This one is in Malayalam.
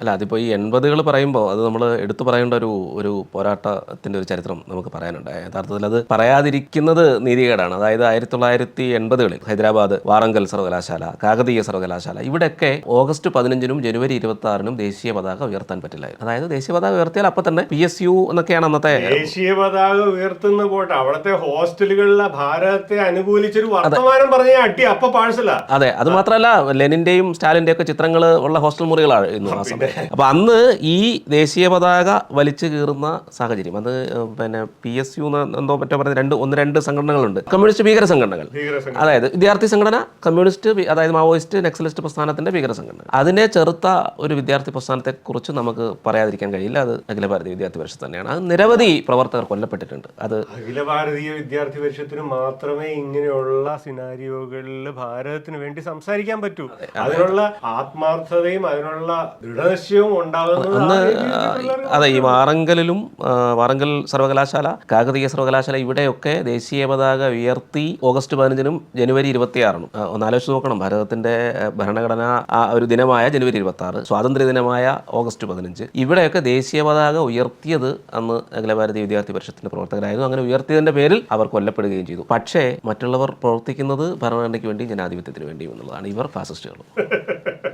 അല്ല അതിപ്പോൾ ഈ എൺപതുകൾ പറയുമ്പോൾ അത് നമ്മൾ എടുത്തു പറയേണ്ട ഒരു ഒരു പോരാട്ടത്തിന്റെ ഒരു ചരിത്രം നമുക്ക് പറയാനുണ്ട്. യഥാർത്ഥത്തിൽ അത് പറയാതിരിക്കുന്നത് നീതികേടാണ്. അതായത് ആയിരത്തി തൊള്ളായിരത്തി എൺപതുകളിൽ ഹൈദരാബാദ് വാറങ്കൽ സർവകലാശാല കാകതീയ സർവകലാശാല ഇവിടെയൊക്കെ ഓഗസ്റ്റ് പതിനഞ്ചിനും ജനുവരി ഇരുപത്തി ആറിനും ദേശീയ പതാക ഉയർത്താൻ പറ്റില്ലായിരുന്നു. അതായത് ദേശീയ പതാക ഉയർത്തിയാൽ അപ്പം തന്നെ പി എസ് യു എന്നൊക്കെയാണ് അന്നത്തെ ദേശീയ പതാക ഉയർത്തുന്ന പോട്ട് അവിടുത്തെ ഹോസ്റ്റലുകളിലെ ഭാരതത്തെ അനുകൂലിച്ചൊരു വർത്തമാനം പറഞ്ഞ അടി അപ്പൊ പാഴ്സല. അതെ അത് മാത്രമല്ല ലെനിന്റെയും സ്റ്റാലിന്റെയും ഒക്കെ ചിത്രങ്ങൾ ഉള്ള ഹോസ്റ്റൽ മുറികളാണ് ഇന്ന് ആ സമയം അപ്പൊ അന്ന് ഈ ദേശീയ പതാക വലിച്ചു കീറുന്ന സാഹചര്യം അത് പിന്നെ പി എസ് യു എന്തോ മറ്റോ പറഞ്ഞ രണ്ട് ഒന്ന് രണ്ട് സംഘടനകളുണ്ട്. കമ്മ്യൂണിസ്റ്റ് ഭീകര സംഘടനകൾ. അതായത് വിദ്യാർത്ഥി സംഘടന കമ്മ്യൂണിസ്റ്റ് അതായത് മാവോയിസ്റ്റ് നക്സലിസ്റ്റ് പ്രസ്ഥാനത്തിന്റെ ഭീകര സംഘടന. അതിനെ ചെറുത്ത ഒരു വിദ്യാർത്ഥി പ്രസ്ഥാനത്തെ കുറിച്ച് നമുക്ക് പറയാതിരിക്കാൻ കഴിയില്ല. അത് അഖില ഭാരതീയ വിദ്യാർത്ഥി പരിഷത്ത് തന്നെയാണ്. അത് നിരവധി പ്രവർത്തകർ കൊല്ലപ്പെട്ടിട്ടുണ്ട്. അത് അഖില ഭാരതീയ വിദ്യാർത്ഥി പരിഷത്തിന് മാത്രമേ ഇങ്ങനെയുള്ള സിനാരിയോകളിൽ ഭാരതത്തിന് വേണ്ടി സംസാരിക്കാൻ പറ്റൂ. അതിനുള്ള ആത്മാർത്ഥതയും അതിനുള്ള ദൃഢനിശ്ചയവും ഉണ്ടാകുന്നത് അന്ന് അതെ ഈ വാറങ്കലിലും വാറങ്കൽ സർവകലാശാല കാകതീയ സർവകലാശാല ഇവിടെയൊക്കെ ദേശീയ പതാക ഉയർത്തി ഓഗസ്റ്റ് പതിനഞ്ചിനും ജനുവരി ഇരുപത്തിയാറിനും ആറിനും ഒന്ന് ആലോചിച്ച് നോക്കണം. ഭാരതത്തിന്റെ ഭരണഘടന ആ ഒരു ദിനമായ ജനുവരി ഇരുപത്തി ആറ് സ്വാതന്ത്ര്യ ദിനമായ ഓഗസ്റ്റ് പതിനഞ്ച്. ഇവിടെയൊക്കെ ദേശീയ പതാക ഉയർത്തിയത് അന്ന് അഖില ഭാരതീയ വിദ്യാർത്ഥി പരിഷത്തിന്റെ പ്രവർത്തകരായിരുന്നു. അങ്ങനെ ഉയർത്തിയതിന്റെ പേരിൽ അവർ കൊല്ലപ്പെടുകയും ചെയ്തു. പക്ഷേ മറ്റുള്ളവർ പ്രവർത്തിക്കുന്നത് ഭരണഘടനയ്ക്ക് വേണ്ടിയും ജനാധിപത്യത്തിന് വേണ്ടിയും എന്നുള്ളതാണ്. ഇവർ ഫാസിസ്റ്റുകൾ